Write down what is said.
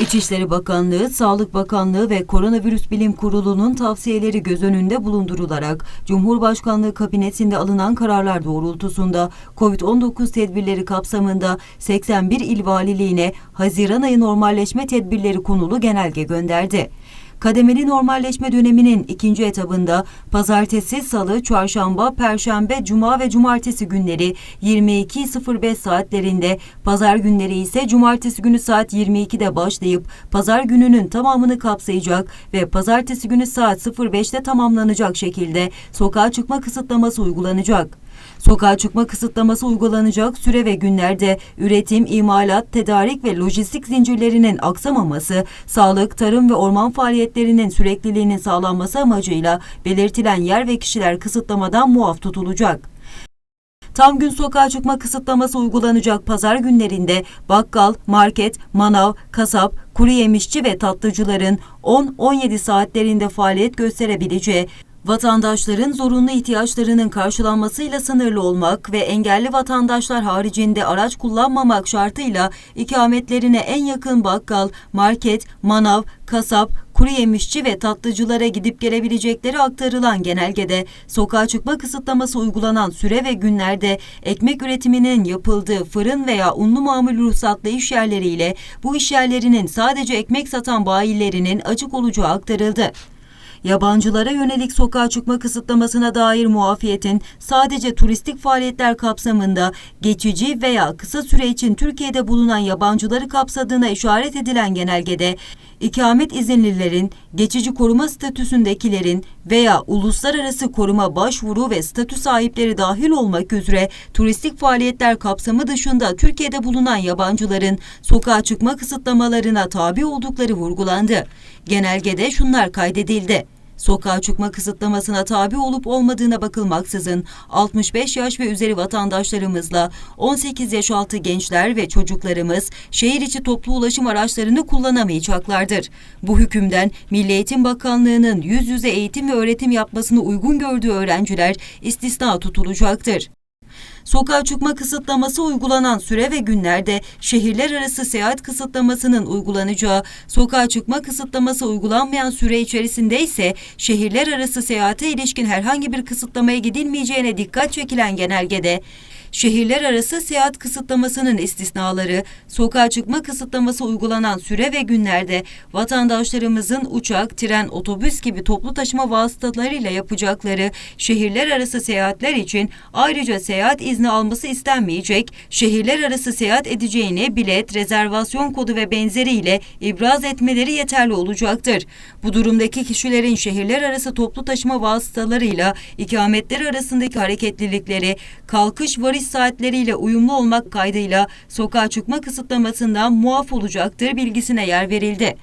İçişleri Bakanlığı, Sağlık Bakanlığı ve Koronavirüs Bilim Kurulu'nun tavsiyeleri göz önünde bulundurularak Cumhurbaşkanlığı kabinetinde alınan kararlar doğrultusunda COVID-19 tedbirleri kapsamında 81 il valiliğine Haziran ayı normalleşme tedbirleri konulu genelge gönderdi. Kademeli normalleşme döneminin ikinci etabında pazartesi, salı, çarşamba, perşembe, cuma ve cumartesi günleri 22.05 saatlerinde, pazar günleri ise cumartesi günü saat 22'de başlayıp pazar gününün tamamını kapsayacak ve pazartesi günü saat 05'te tamamlanacak şekilde sokağa çıkma kısıtlaması uygulanacak. Sokağa çıkma kısıtlaması uygulanacak süre ve günlerde üretim, imalat, tedarik ve lojistik zincirlerinin aksamaması, sağlık, tarım ve orman faaliyetlerinin sürekliliğinin sağlanması amacıyla belirtilen yer ve kişiler kısıtlamadan muaf tutulacak. Tam gün sokağa çıkma kısıtlaması uygulanacak pazar günlerinde bakkal, market, manav, kasap, kuru yemişçi ve tatlıcıların 10-17 saatlerinde faaliyet gösterebileceği, vatandaşların zorunlu ihtiyaçlarının karşılanmasıyla sınırlı olmak ve engelli vatandaşlar haricinde araç kullanmamak şartıyla ikametlerine en yakın bakkal, market, manav, kasap, kuru yemişçi ve tatlıcılara gidip gelebilecekleri aktarılan genelgede sokağa çıkma kısıtlaması uygulanan süre ve günlerde ekmek üretiminin yapıldığı fırın veya unlu mamul ruhsatlı iş yerleriyle bu iş yerlerinin sadece ekmek satan bayilerinin açık olacağı aktarıldı. Yabancılara yönelik sokağa çıkma kısıtlamasına dair muafiyetin sadece turistik faaliyetler kapsamında geçici veya kısa süre için Türkiye'de bulunan yabancıları kapsadığına işaret edilen genelgede ikamet izinlilerin, geçici koruma statüsündekilerin veya uluslararası koruma başvuru ve statü sahipleri dahil olmak üzere turistik faaliyetler kapsamı dışında Türkiye'de bulunan yabancıların sokağa çıkma kısıtlamalarına tabi oldukları vurgulandı. Genelgede şunlar kaydedildi. Sokağa çıkma kısıtlamasına tabi olup olmadığına bakılmaksızın 65 yaş ve üzeri vatandaşlarımızla 18 yaş altı gençler ve çocuklarımız şehir içi toplu ulaşım araçlarını kullanamayacaklardır. Bu hükümden Milli Eğitim Bakanlığı'nın yüz yüze eğitim ve öğretim yapmasını uygun gördüğü öğrenciler istisna tutulacaktır. Sokağa çıkma kısıtlaması uygulanan süre ve günlerde şehirler arası seyahat kısıtlamasının uygulanacağı, sokağa çıkma kısıtlaması uygulanmayan süre içerisinde ise şehirler arası seyahate ilişkin herhangi bir kısıtlamaya gidilmeyeceğine dikkat çekilen genelgede, şehirler arası seyahat kısıtlamasının istisnaları, sokağa çıkma kısıtlaması uygulanan süre ve günlerde vatandaşlarımızın uçak, tren, otobüs gibi toplu taşıma vasıtalarıyla yapacakları şehirler arası seyahatler için ayrıca seyahat izni alması istenmeyecek, şehirler arası seyahat edeceğini bilet, rezervasyon kodu ve benzeriyle ibraz etmeleri yeterli olacaktır. Bu durumdaki kişilerin şehirler arası toplu taşıma vasıtalarıyla ikametleri arasındaki hareketlilikleri, kalkış varış saatleriyle uyumlu olmak kaydıyla sokağa çıkma kısıtlamasından muaf olacaktır bilgisine yer verildi.